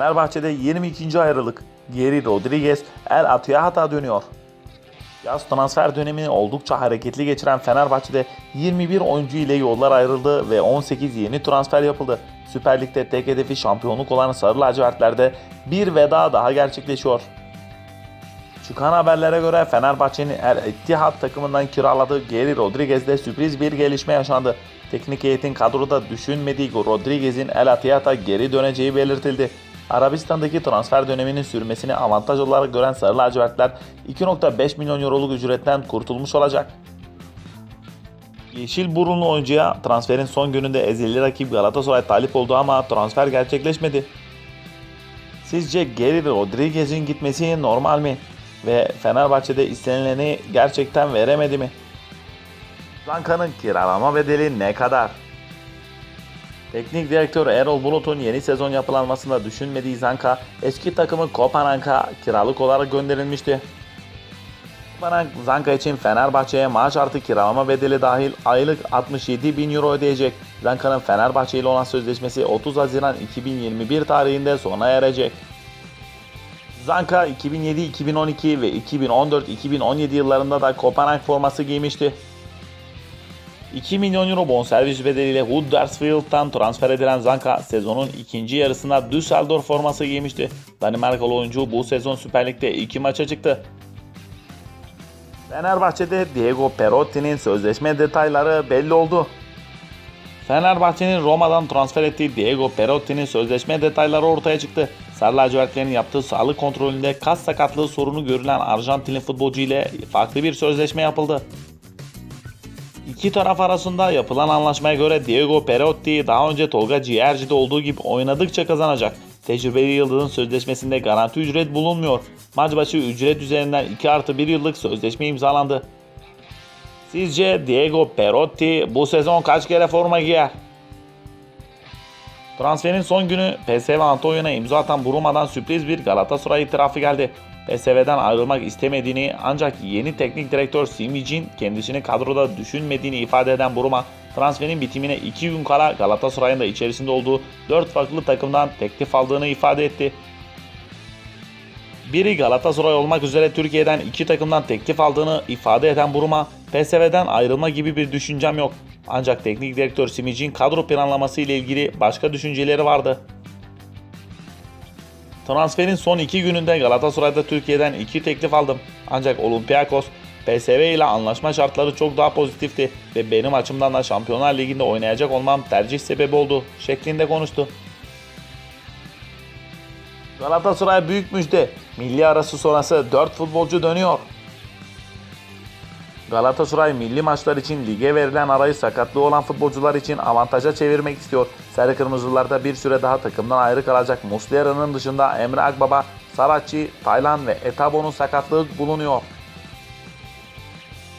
Fenerbahçe'de 22. ayrılık. Geri Rodriguez El Atiyahata dönüyor. Yaz transfer dönemini oldukça hareketli geçiren Fenerbahçe'de 21 oyuncu ile yollar ayrıldı ve 18 yeni transfer yapıldı. Süper Lig'de tek hedefi şampiyonluk olan Sarı Lacivertler'de bir veda daha gerçekleşiyor. Çıkan haberlere göre Fenerbahçe'nin El Ittihad takımından kiraladığı Geri Rodriguez'de sürpriz bir gelişme yaşandı. Teknik heyetin kadroda düşünmediği Rodriguez'in El Ittihad'a geri döneceği belirtildi. Arabistan'daki transfer döneminin sürmesini avantaj olarak gören Sarı Lacivertler 2.5 milyon euroluk ücretten kurtulmuş olacak. Yeşil burunlu oyuncuya transferin son gününde ezeli rakip Galatasaray talip oldu ama transfer gerçekleşmedi. Sizce Geri Rodriguez'in gitmesi normal mi? Ve Fenerbahçe'de istenileni gerçekten veremedi mi? Zanka'nın kiralama bedeli ne kadar? Teknik direktör Erol Bulut'un yeni sezon yapılanmasında düşünmediği Zanka eski takımı Kopenhag'a kiralık olarak gönderilmişti. Kopenhag Zanka için Fenerbahçe'ye maaş artı kiralama bedeli dahil aylık 67 bin euro ödeyecek. Zanka'nın Fenerbahçe ile olan sözleşmesi 30 Haziran 2021 tarihinde sona erecek. Zanka 2007, 2012 ve 2014-2017 yıllarında da Kopenhag forması giymişti. 2 milyon euro bonservis bedeliyle Huddersfield'dan transfer edilen Zanka sezonun ikinci yarısında Düsseldorf forması giymişti. Danimarkalı oyuncu bu sezon Süper Lig'de 2 maça çıktı. Fenerbahçe'de Diego Perotti'nin sözleşme detayları belli oldu. Fenerbahçe'nin Roma'dan transfer ettiği Diego Perotti'nin sözleşme detayları ortaya çıktı. Sarı lacivertlerin yaptığı sağlık kontrolünde kas sakatlığı sorunu görülen Arjantinli futbolcu ile farklı bir sözleşme yapıldı. İki taraf arasında yapılan anlaşmaya göre Diego Perotti daha önce Tolga Ciğerci'de olduğu gibi oynadıkça kazanacak. Tecrübeli yıldızın sözleşmesinde garanti ücret bulunmuyor. Maç başı ücret üzerinden 2 artı 1 yıllık sözleşme imzalandı. Sizce Diego Perotti bu sezon kaç kere forma giyer? Transferin son günü PSV Antonio'na imza atan Bruma'dan sürpriz bir Galatasaray itirafı geldi. PSV'den ayrılmak istemediğini ancak yeni teknik direktör Simic'in kendisini kadroda düşünmediğini ifade eden Bruma, transferin bitimine 2 gün kala Galatasaray'ın da içerisinde olduğu 4 farklı takımdan teklif aldığını ifade etti. Biri Galatasaray olmak üzere Türkiye'den iki takımdan teklif aldığını ifade eden Buruma, PSV'den ayrılma gibi bir düşüncem yok. Ancak teknik direktör Simic'in kadro planlaması ile ilgili başka düşünceleri vardı. Transferin son iki gününde Galatasaray'da Türkiye'den iki teklif aldım. Ancak Olympiakos, PSV ile anlaşma şartları çok daha pozitifti ve benim açımdan da Şampiyonlar Ligi'nde oynayacak olmam tercih sebebi oldu şeklinde konuştu. Galatasaray büyük müjde. Milli arası sonrası 4 futbolcu dönüyor. Galatasaray milli maçlar için lige verilen arayı sakatlığı olan futbolcular için avantaja çevirmek istiyor. Sarı Kırmızılarda bir süre daha takımdan ayrı kalacak Muslera'nın dışında Emre Akbaba, Saratçı, Taylan ve Etabo'nun sakatlığı bulunuyor.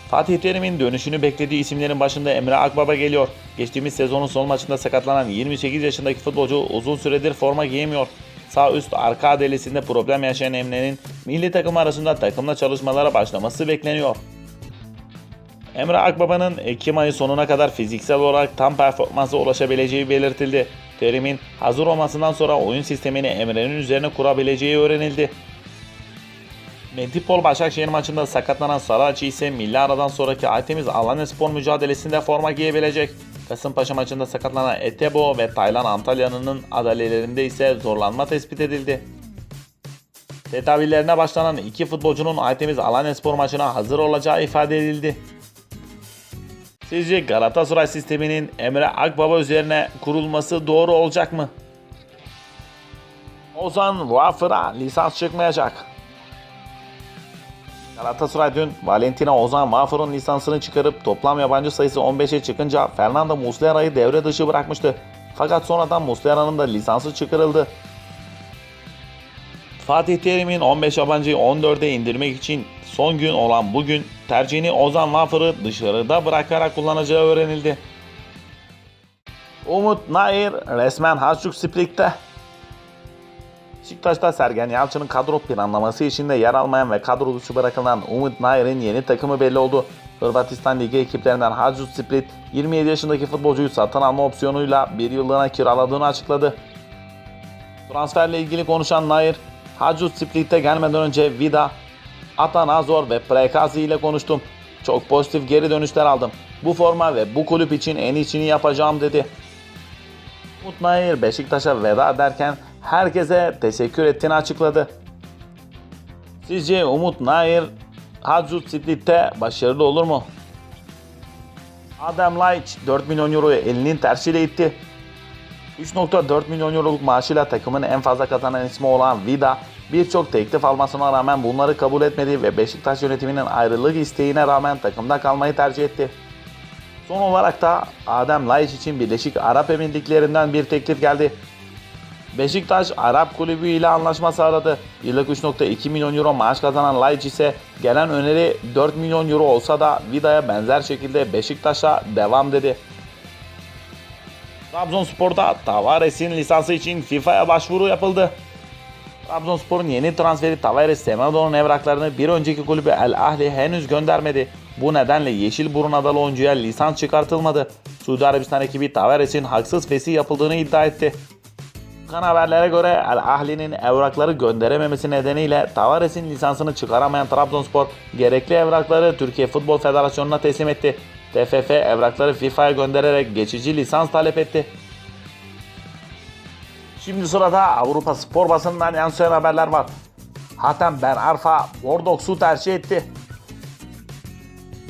Fatih Terim'in dönüşünü beklediği isimlerin başında Emre Akbaba geliyor. Geçtiğimiz sezonun son maçında sakatlanan 28 yaşındaki futbolcu uzun süredir forma giyemiyor. Sağ üst arka adelisinde problem yaşayan Emre'nin milli takım arasında takımla çalışmalara başlaması bekleniyor. Emre Akbaba'nın Ekim ayı sonuna kadar fiziksel olarak tam performansa ulaşabileceği belirtildi. Terim'in hazır olmasından sonra oyun sistemini Emre'nin üzerine kurabileceği öğrenildi. Medipol Başakşehir maçında sakatlanan Saraçi ise milli aradan sonraki Aytemiz Alanya Spor mücadelesinde forma giyebilecek. Kasımpaşa maçında sakatlanan Etebo ve Taylan Antalya'nın adalelerinde ise zorlanma tespit edildi. Tedavilerine başlanan iki futbolcunun Aytemiz Alanya Spor maçına hazır olacağı ifade edildi. Sizce Galatasaray sisteminin Emre Akbaba üzerine kurulması doğru olacak mı? Ozan Wafer'a lisans çıkmayacak. Galatasaray dün Valentina Ozan Wafer'ın lisansını çıkarıp toplam yabancı sayısı 15'e çıkınca Fernando Muslera'yı devre dışı bırakmıştı. Fakat sonradan Muslera'nın da lisansı çıkarıldı. Fatih Terim'in 15 yabancıyı 14'e indirmek için son gün olan bugün tercihini Ozan Wafer'ı dışarıda bırakarak kullanacağı öğrenildi. Umut Nair resmen Haçuk Split'te. Beşiktaş'ta Sergen Yalçın'ın kadro planlaması içinde yer almayan ve kadro dışı bırakılan Umut Nair'in yeni takımı belli oldu. Hırvatistan Ligi ekiplerinden Hajduk Split 27 yaşındaki futbolcuyu satın alma opsiyonuyla bir yıllığına kiraladığını açıkladı. Transferle ilgili konuşan Nair, Hacut Split'e gelmeden önce Vida, Atanazor ve Prekazi ile konuştum. Çok pozitif geri dönüşler aldım. Bu forma ve bu kulüp için en iyisini yapacağım dedi. Umut Nair Beşiktaş'a veda ederken herkese teşekkür ettiğini açıkladı. Sizce Umut Nair Hacut Split'te başarılı olur mu? Adem Laiç 4 milyon euroyu elinin tersiyle itti. 3.4 milyon euroluk maaşıyla takımın en fazla kazanan ismi olan Vida birçok teklif almasına rağmen bunları kabul etmedi ve Beşiktaş yönetiminin ayrılık isteğine rağmen takımda kalmayı tercih etti. Son olarak da Adem Laiç için Birleşik Arap Emirlikleri'nden bir teklif geldi. Beşiktaş Arap kulübü ile anlaşma sağladı. Yıllık 3.2 milyon euro maaş kazanan Laiç ise gelen öneri 4 milyon euro olsa da Vida'ya benzer şekilde Beşiktaş'a devam dedi. Trabzonspor'da Tavares'in lisansı için FIFA'ya başvuru yapıldı. Trabzonspor'un yeni transferi Tavares Semedo'nun evraklarını bir önceki kulübü El Ahli henüz göndermedi. Bu nedenle Yeşilburun adalı oyuncuya lisans çıkartılmadı. Suudi Arabistan ekibi Tavares'in haksız fesih yapıldığını iddia etti. Çıkan haberlere göre El Ahli'nin evrakları gönderememesi nedeniyle Tavares'in lisansını çıkaramayan Trabzonspor gerekli evrakları Türkiye Futbol Federasyonu'na teslim etti. TFF evrakları FIFA'ya göndererek geçici lisans talep etti. Şimdi sırada Avrupa spor basınından yansıyan haberler var. Hatem Ben Arfa Bordeaux'u tercih etti.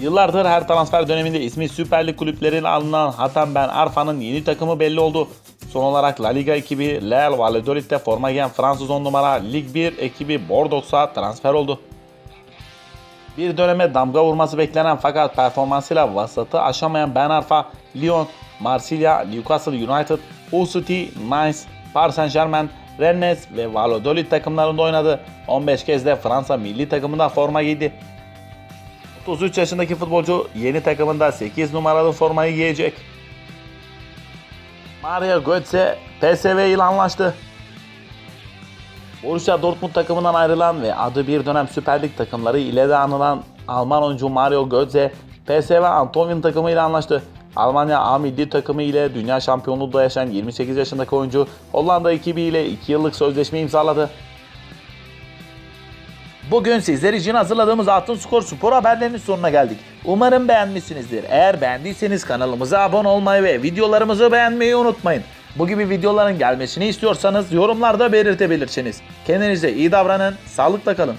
Yıllardır her transfer döneminde ismi Süper Lig kulüplerine alınan Hatem Ben Arfa'nın yeni takımı belli oldu. Son olarak La Liga ekibi Real Valladolid'de forma giyen Fransız 10 numara Lig 1 ekibi Bordeaux'a transfer oldu. Bir döneme damga vurması beklenen fakat performansıyla vasatı aşamayan Ben Arfa, Lyon, Marsilya, Newcastle United, City, Nice, Paris Saint Germain, Rennes ve Valladolid takımlarında oynadı. 15 kez de Fransa milli takımında forma giydi. 33 yaşındaki futbolcu yeni takımında 8 numaralı formayı giyecek. Mario Götze PSV ile anlaştı. Borussia Dortmund takımından ayrılan ve adı bir dönem Süper Lig takımları ile de anılan Alman oyuncu Mario Götze PSV Eindhoven takımı ile anlaştı. Almanya A milli takımı ile dünya şampiyonluğu da yaşayan 28 yaşındaki oyuncu Hollanda ekibi ile 2 yıllık sözleşme imzaladı. Bugün sizler için hazırladığımız Altın Skor spor haberlerinin sonuna geldik. Umarım beğenmişsinizdir. Eğer beğendiyseniz kanalımıza abone olmayı ve videolarımızı beğenmeyi unutmayın. Bu gibi videoların gelmesini istiyorsanız yorumlarda belirtebilirsiniz. Kendinize iyi davranın, sağlıkla kalın.